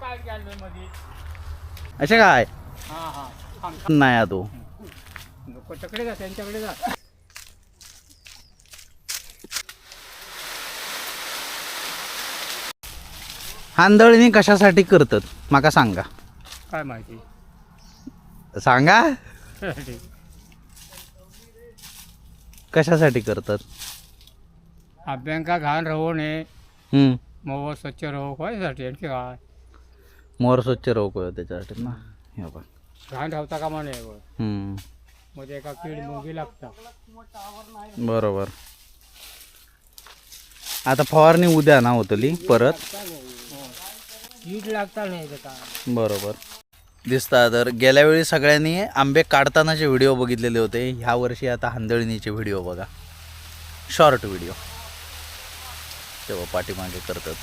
काय केलं मध्ये? असे काय? हा हा. थांब नाही तू. नको तिकडे जा त्यांच्याकडे जा. आंधळणी कशासाठी करतात? माका सांगा. काय माहिती? सांगा. कशासाठी? करतात? अभ्यंका घाण राहू नये हम्म. मग स्वच्छ राहू काय आणखी काय मोर स्वच्छ रोग त्याच्यासाठी ना. हे बघ. घाण राहता कामा नये वर हम्म. मध्ये एका कीड मुंगी लागता. बरोबर. आता फवारणी उद्या ना होतली परत? कीड लागता नाही बरोबर. दिसता तर गेल्या वेळी सगळ्यांनी आंबे काढतानाचे व्हिडिओ बघितलेले होते. ह्या वर्षी आता हांदळणीचे व्हिडिओ बघा. Short video. तेव्हा पाठीमागे करतात.